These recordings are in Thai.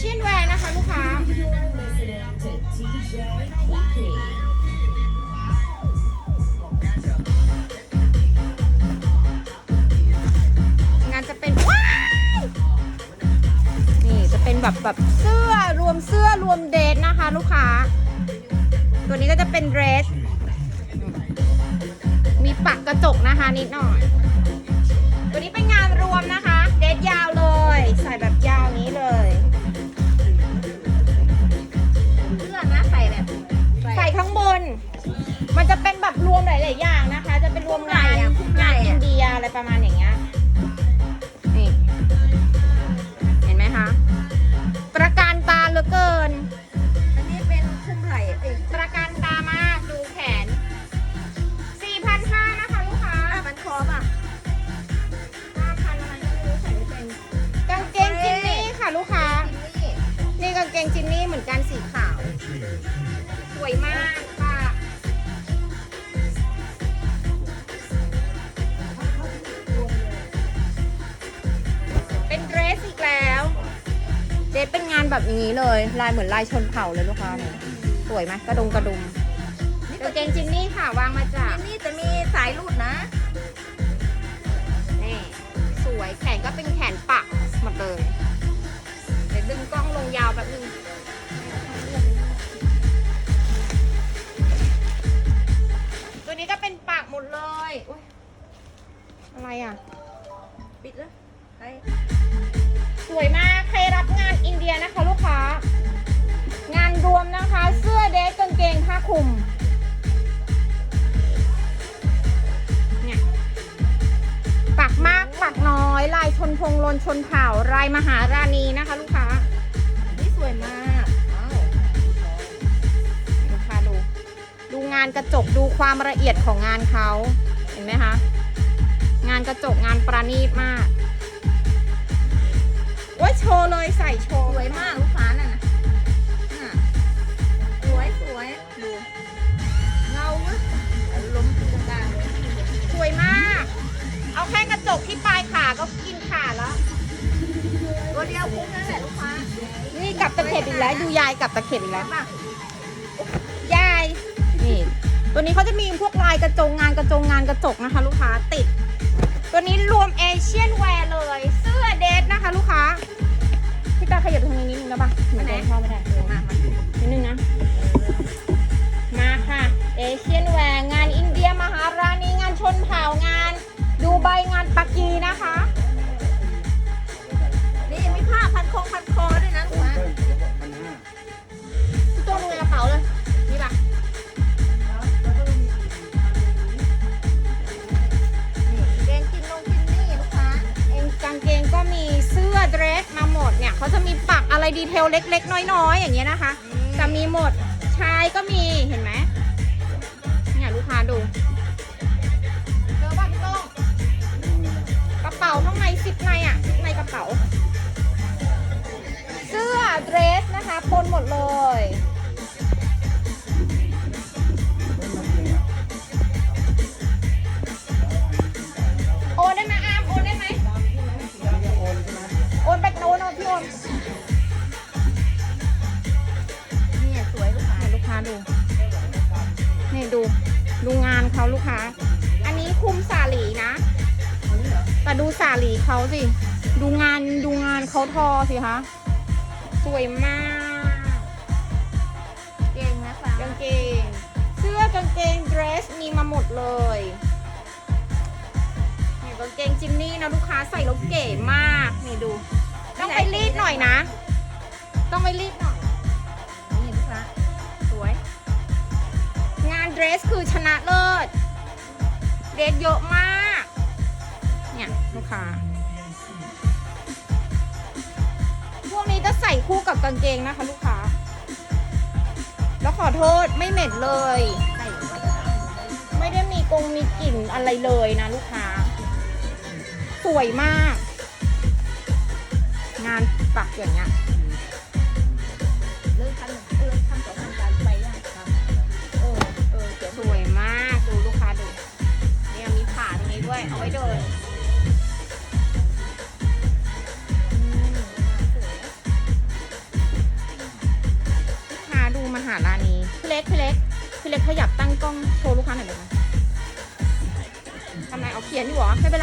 ชิ้นแวร์นะคะลูกค้า งานจะเป็นนี่จะเป็นแบบแบบเสื้อรวมเสื้อรวมเดทนะคะ ลูกค้า ตัวนี้ก็จะเป็นเดรส มีปักกระจกนะคะนิดหน่อย ตัวนี้เป็นงานรวมนะคะ เดทยาวเลย ใส่แบบยาวนี้เลย มันจะเป็นแบบรวมหลายๆอย่างนะคะ จะเป็นรวมงานคุ้มไหล่งานอิอะนเดียอะไรประมาณอย่างเงี้ย นี่ เห็นไหมคะ ตระการตาเหลือเกิน อันนี้เป็นคุ้มไหล่เอ้ยตระการตามากดูแขน 4,500นะคะลูกค้าผ้ามันคอป่ะ5,000อะไรก็ไม่รู้ใส่ไม่เป็นกางเกงจินนี่ค่ะลูกค้านี่นี่กางเกงจินนี่เหมือนกันสีขาว สวยมาก รสเป็นงานแบบนี้เลย ลายเหมือนลายชนเผ่าเลยลูกค้าเนี่ยสวยไหมกระดุมกระดุมกางเกงจินนี่ค่ะวางมาจากนี่จะมีสายรูดนะนี่สวยแขนก็เป็นแขนปักหมดเลยเดี๋ยวดึงกล้องลงยาวแบบนึงตัวนี้ก็เป็นปากหมดเลยอุ๊ยอะไรอะ ปิดแล้วไป สวยมาก ใครรับงานอินเดียนะคะลูกค้า งานรวมนะคะ เสื้อเดรสกางเกงผ้าคลุมเนี่ยปักมากปักน้อย ลายชนพงลนชนเผ่าลายมหาราณีนะคะ ลูกค้านี่สวยมากลูกค้าดู ดูงานกระจกดูความละเอียดของงานเขาเห็นไหมคะ งานกระจกงานประณีตมาก โอ้ยโชว์เลยใส่โชว์สวยมากลูกค้าน่ะนะน่ะสวยสวยดูเงาเว้ยล้มตีลังกาเลยสวยมาก เอาแค่กระจกที่ปลายขาก็กินขาแล้ว ตัวเดียวคุ้มนั่นแหละลูกค้านี่กลับตะเข็บอีกแล้ว ดูยายกลับตะเข็บอีกแล้ว ป่ะยาย นี่ ตัวนี้เขาจะมีพวกลายกระจงงานกระจงงานกระจกนะคะ ลูกค้าติด ตัวนี้รวมเอเชียนแวร์เลย เสื้อเดทนะคะ ลูกค้า ตาขยับไปทางนี้นิดนึงได้ปะเหมือนเดินเข้าไม่ได้มามานิดนึงนะ มาค่ะ เอเชียนแวร์งานอินเดียมหาราณีงานชนเผ่างาน ดูใบงานปากีนะคะ นี่มีผ้าพันคอพันคอด้วยนะลูกค้าพี่ตัวลงในกระเป๋าเลย เนี่ยเขาจะมีปักอะไรดีเทลเล็ก ๆ น้อยๆ อย่างเงี้ยนะคะ จะมีหมดชายก็มีเห็นไหมเนี่ยลูกค้าดูเจอป่ะพี่โต้งกระเป๋าข้างในซิปในอะซิปในกระเป๋า เสื้อเดรสนะคะปนหมดเลย ลูกค้า อันนี้คุมสาหลีนะ แต่ดูสาหลีเขาสิ ดูงานดูงานเขาทอสิคะ สวยมากเก่งนะคะกางเกง เสื้อกางเกงเดรสมีมาหมดเลยเนี่ยกางเกงจินนี่นะลูกค้าใส่แล้วเก๋มาก นี่ดู ต้องไปรีดหน่อยนะ ต้องไปรีดหน่อย รสคือชนะเลิศเดรสเยอะมาก เนี่ยลูกค้า พวกนี้จะใส่คู่กับกางเกงนะคะลูกค้า แล้วขอโทษไม่เหม็นเลย ไม่ได้มีกงมีกลิ่นอะไรเลยนะลูกค้า สวยมาก งานปักอย่างเงี้ย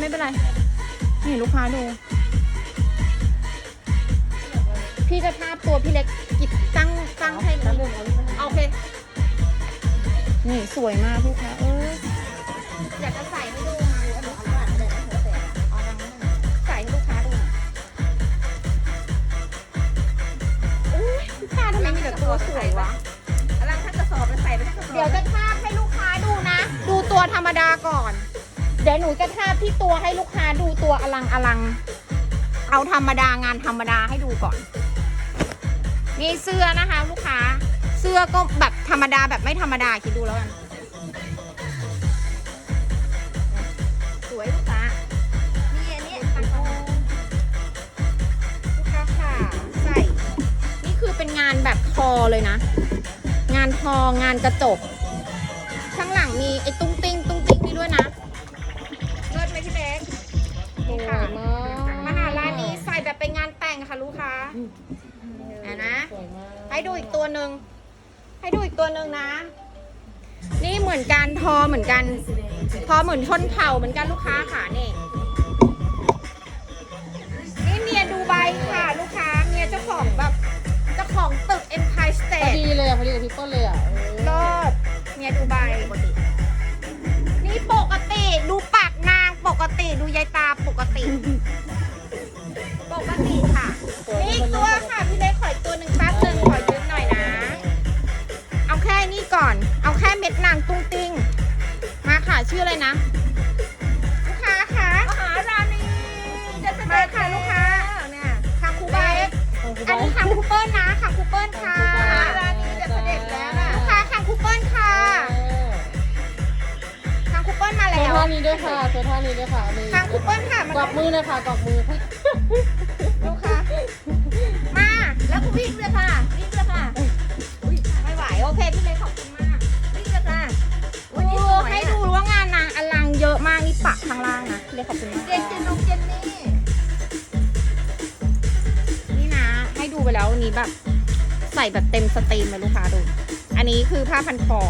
ไม่เป็นไรไม่เป็นไร นี่ลูกค้าดู พี่จะทาบตัวพี่เล็กกิดตั้งตั้งให้มันโอเค นี่สวยมากลูกค้าเอออยากจะใส่ให้ดูมาเอาดังนั้นใส่ให้ลูกค้าดูหน่อยอุ้ยลูกค้าทำไมมีแต่ตัวสวยวะอลังทั้งกระสอบมันใส่ไปทั้งกระสอบ เดี๋ยวจะทาบให้ลูกค้าดูนะ ดูตัวธรรมดาก่อน เดี๋ยวหนูจะทาบที่ตัวให้ลูกค้าดูตัวอลังอลัง เอาธรรมดางานธรรมดาให้ดูก่อน นี่เสื้อนะคะ ลูกค้า เสื้อก็แบบธรรมดาแบบไม่ธรรมดาคิดดูแล้วกัน สวยลูกค้ามีอันนี้ตังโลูกค้าค่ะใส่ นี่คือเป็นงานแบบทอเลยนะ งานทองานกระจก ข้างหลังมีไอ้ตุ้ง นี่ค่ะสวยมากมหาลานีใส่แบบเป็นงานแต่งค่ะลูกค้าอะนะสวยมากให้ดูอีกตัวหนึ่ง ให้ดูอีกตัวหนึ่งนะ นี่เหมือนกันทอเหมือนกัน ทอเหมือนชนเผ่าเหมือนกันลูกค้าค่ะนี่นี่เมียดูไบค่ะ ลูกค้าเมียเจ้าของแบบเจ้าของตึก Empire พอ State ดีเลยอะพอดีกับพี่เปิ้ลเลยอะเออเลิศเมียดูไบนี่ปกติดูปากนาง ปกติดูยายตาปกติ ปกติค่ะนี่อีกตัวค่ะพี่เล็กขออีกตัวหนึ่งแป๊บหนึ่งขอยืมหน่อยนะ เอาแค่นี้ก่อน เอาแค่เม็ดนางตุ้งติ้งมาค่ะชื่ออะไรนะ ท่านี้ด้วยค่ะเสื้อท่านี้ด้วยค่ะนี่คังคูเปิลค่ะมากวักมือเลยค่ะกวักมือลูกค้ามาแล้วก็วิ่งเลยค่ะวิ่งเลยค่ะไม่ไหวโอเคพี่เล็กขอบคุณมากวิ่งเลยค่ะวันนี้ดูสวยให้อะดูว่างานนางอลังเยอะมากนี่ปักข้างล่างนะพี่เล็กขอบคุณมากเจนเจนนงเจนนี่นี่นะ ให้ดูไปแล้ววันนี้แบบ ใส่แบบเต็มสตรีมเลยลูกค้าดู อันนี้คือผ้าพันคอ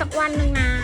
สักวันหนึ่งนะ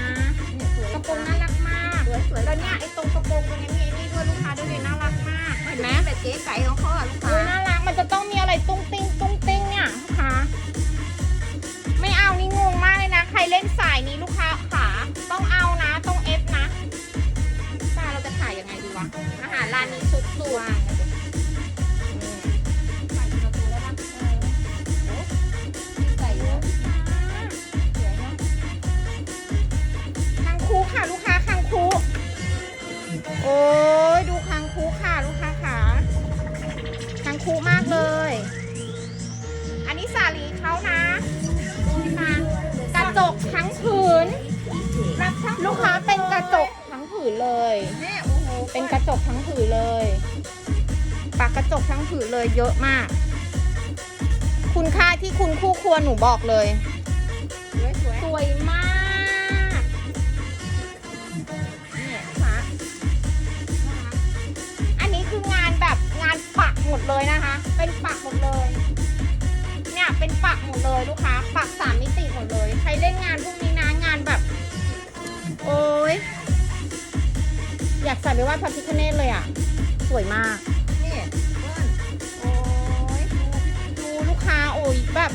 บอกเลย สวยสวยสวยมากเนี่ยลูกค้าอันนี้คืองานแบบงานปักหมดเลยนะคะ เป็นปักหมดเลย เนี่ยเป็นปักหมดเลยลูกค้า ปักสามมิติหมดเลย ใครเล่นงานพวกนี้นะงานแบบ โอ้ยอยากใส่ไปไหว้พระพิฆเนศเลยอะ สวยมากเนี่ยเปิ้ลโอ้ยดูลูกค้าโอ้ยแบบ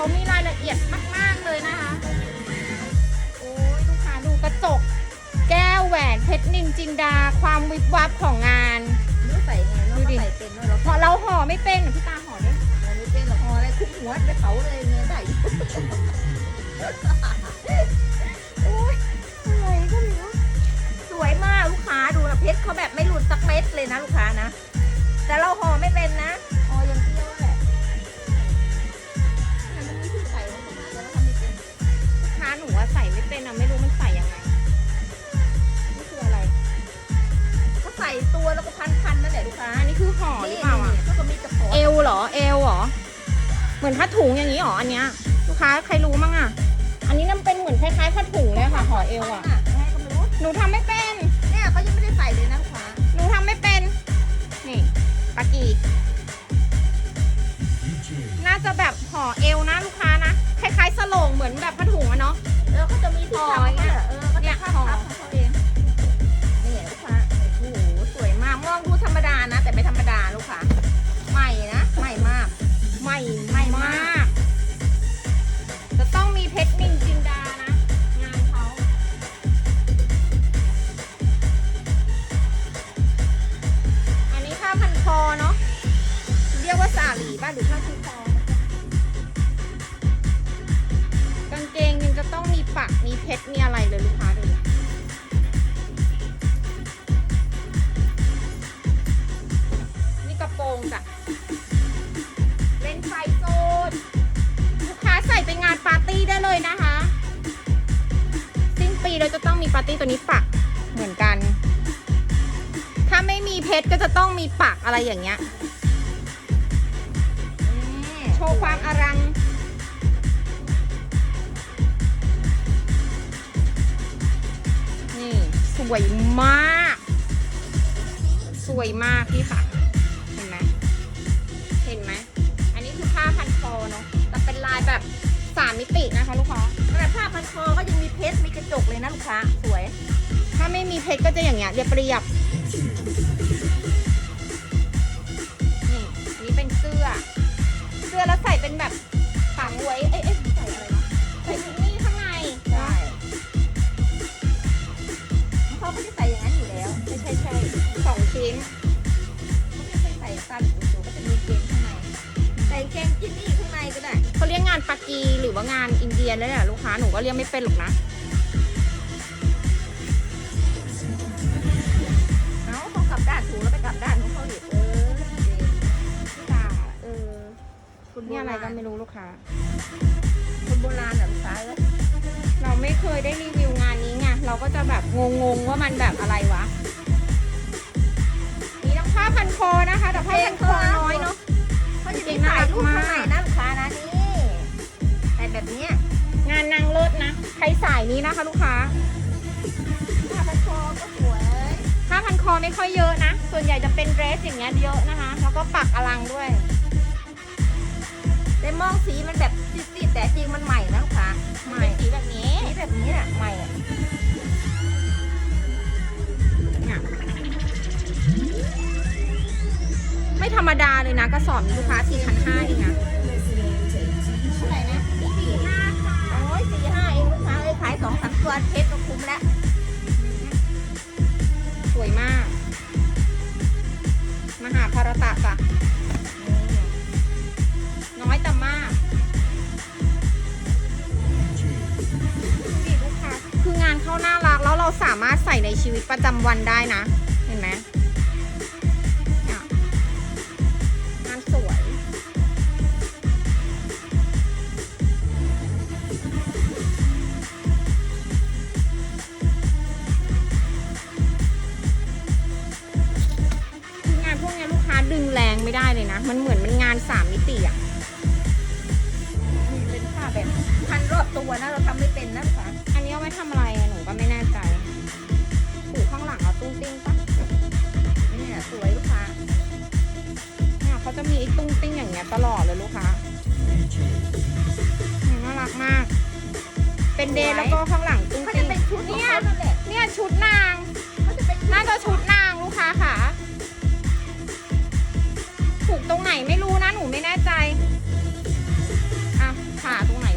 เขามีรายละเอียดมาก ๆ เลยนะคะ โอ้ยลูกค้าดูกระจก แก้วแหวนเพชรนินจินดา ความวิบวับของงานไม่รู้ใส่ไงเนาะดูดิใส่เป็นด้วยเหรอเพราะเราห่อไม่เป็นพี่ตาห่อด้วยเราไม่เป็นหรอกอ๋ออะไรคุกหัวไปเผาเลยเงยใส่โอ้ยอะไรก็ไม่รู้สวยมากลูกค้าดูนะเพชรเขาแบบไม่หลุดสักเม็ดเลยนะลูกค้านะ แต่เราห่อไม่เป็นนะ หนูว่าใส่ไม่เป็นอะไม่รู้มันใส่ยังไงนี่คืออะไรเขาใส่ตัวแล้วก็พันๆนั่นแหละลูกค้าอันนี้คือห่อหรือเปล่าอะนี่เขาก็มีกระป๋องเอวเหรอเอวเหรอ เหมือนผ้าถุงอย่างนี้หรออันเนี้ย ลูกค้าใครรู้มั้งอะอันนี้มันเป็นเหมือนคล้ายๆผ้าถุงเลยค่ะห่อเอวอะให้ก็ไม่รู้หนูทำไม่เป็น เนี่ยเขายังไม่ได้ใส่เลยนะ อะไรอย่างเงี้ยโชว์ความอลัง นี่ สวยมาก สวยมากพี่ค่ะ เห็นไหมเห็นไหม อันนี้คือผ้าพันคอเนาะแต่เป็นลายแบบสามมิตินะคะลูกค้าขนาดผ้าพันคอก็ยังมีเพชรมีกระจกเลยนะลูกค้า สวย ถ้าไม่มีเพชรก็จะอย่างเงี้ยเรียบเรียบ เป็นเสื้อ เสื้อแล้วใส่เป็นแบบฝังไว้เอ้ยเอ้ยใส่อะไรวะใส่ชุดนี่ข้างในใช่เขาก็จะใส่อย่างนั้นอยู่แล้ว ใช่ใช่ใช่สองชิ้นเขาไม่ใส่ใส่สั้นสูงๆก็จะมีเกงข้างในใส่เกงจินนี่ข้างในก็ได้เขาเรียกงานปากีหรือว่างานอินเดียแล้วแหละลูกค้าหนูก็เรียกไม่เป็นหรอกนะเอ้าเขากลับด้านถูกแล้วไปกลับด้านของเขาอีกเออ คุณนี่อะไรก็ไม่รู้ลูกค้าคนโบราณแบบซ้ายแล้วเราไม่เคยได้รีวิวงานนี้ไงเราก็จะแบบงงๆว่ามันแบบอะไรวะมีทั้งผ้าพันคอนะคะแต่ผ้าพันคอน้อยเนาะเขาจะมีถ่ายรูปข้างในนะลูกค้านะนี่แต่แบบเนี้ยงานนางเลิศนะใครสายนี้นะคะ ลูกค้าผ้าพันคอก็สวยผ้าพันคอไม่ค่อยเยอะนะส่วนใหญ่จะเป็นเดรสอย่างเงี้ยเยอะนะคะ แล้วก็ปักอลังด้วย แต่มองสีมันแบบซีดๆแต่จริงมันใหม่นะลูกค้าใหม่สีแบบนี้สีแบบนี้น่ะใหม่อะเนี่ยไม่ธรรมดาเลยนะกระสอบนี้ลูกค้า4,500เองนะเท่าไหร่นะสี่ห้าค่ะโอ้ยสี่ห้าเองลูกค้าเอ้ยขายสองสามตัวเพชรก็คุ้มแล้วสวยมาก มหาภารตะจ้ะ เราสามารถใส่ในชีวิตประจำวันได้นะ เห็นไหมเนี่ยงานสวยคืองานพวกเนี้ยลูกค้าดึงแรงไม่ได้เลยนะ มันเหมือนมันงานสามมิติอะนี่เป็นผ้าแบบพันรอบตัวนะเราทำไม่เป็นนะลูกค้าอันนี้เอาไว้ทำอะไรอะหนูก็ไม่แน่ใจ เนี่ยเขาจะมีไอ้ตุ้งติ้งอย่างเงี้ยตลอดเลยลูกค้าอืมน่ารักมาก เป็นเดย์แล้วก็ข้างหลังตุ้งเขาติ้จะงเป็นชุดของเขานั่นแหละเนี่ยชุดนาง เขาจะเป็นน่าจะชุดนางลูกค้าค่ะผูกตรงไหนไม่รู้นะหนูไม่แน่ใจอะขาตรงไหน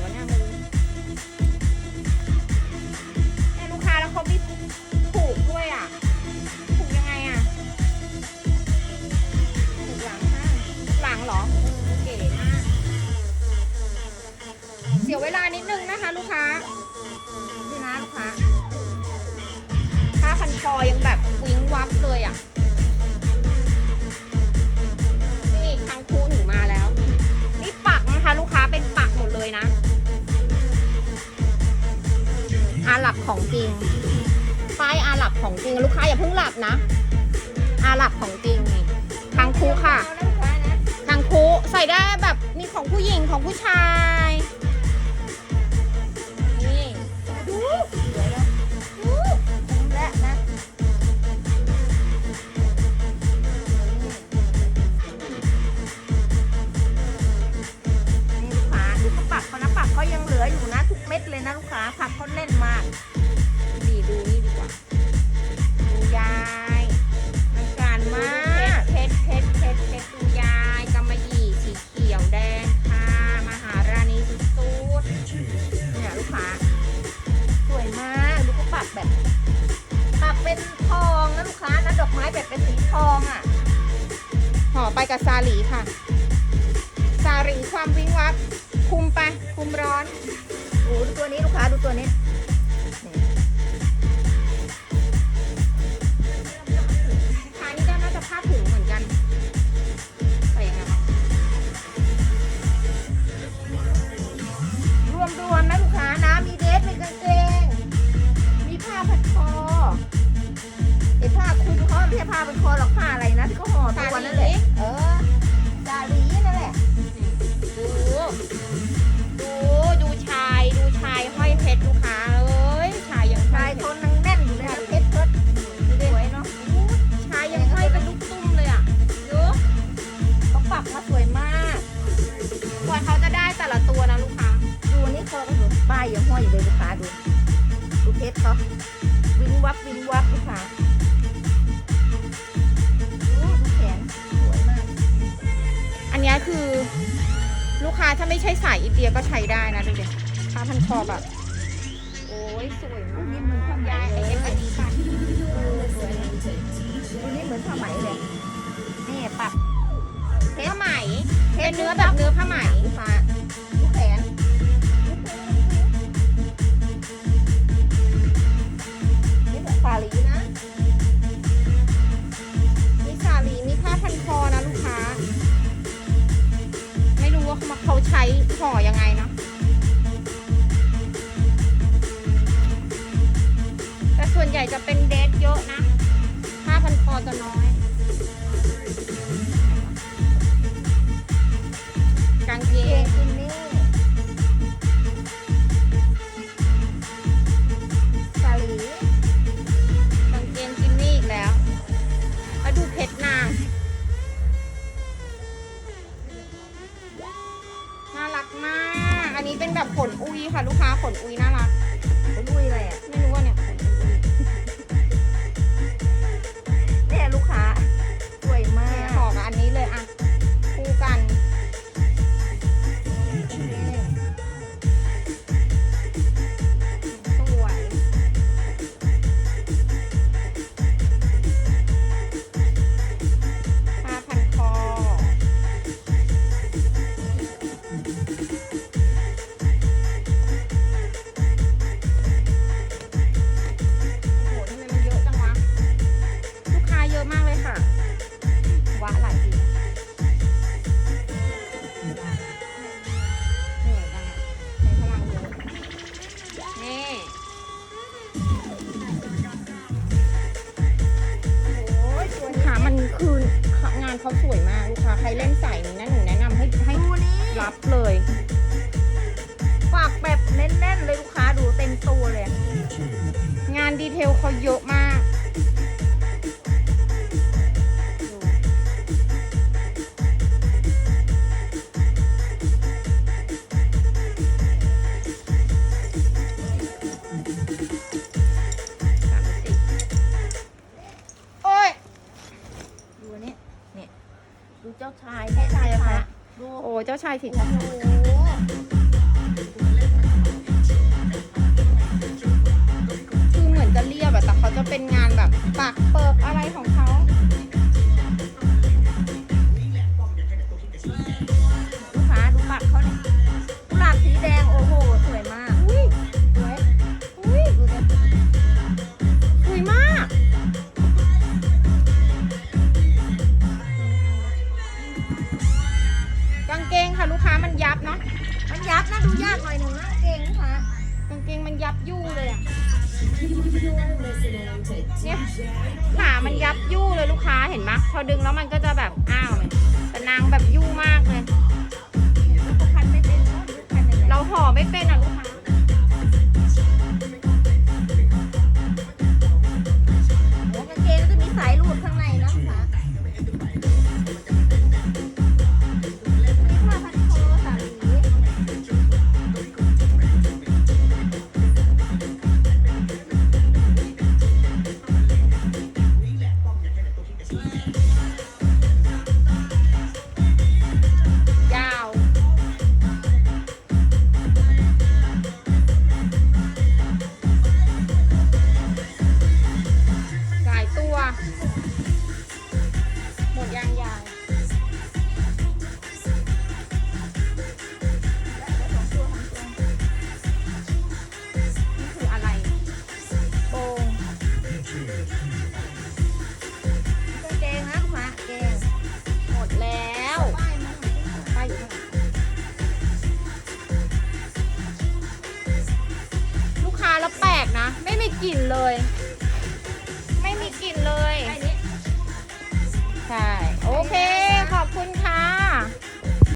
ของผู้ชาย ไปกับซาลีค่ะ ซาลีความวิ่งวับ คุมไป คุมร้อนโอ้ดูตัวนี้ลูกค้าดูตัวนี้ ช่ผ้าเป็นคอหรอกผ้าอะไรนะที่เขาห่อทุกวันนั่นแหละเออสาลีนั่นแหละโอ้ แบบขนอุยค่ะ ลูกค้าขนอุยน่ารักเนอุ้ยอะไรอะ ไม่รู้ว่าเนี่ย ดูเจ้าชายเจ้าชายอะไระดูโอ้เจ้าชายถิ่นคือเหมือนจะเรียบแต่เขาจะเป็นงานแบบปากเปิบอะไรของเขา เนี่ยขามันยับยู่เลยลูกค้าเห็นไหมพอดึงแล้วมันก็จะแบบอ้าวแต่นางแบบยู่มากเลย เราห่อไม่เป็นอะลูก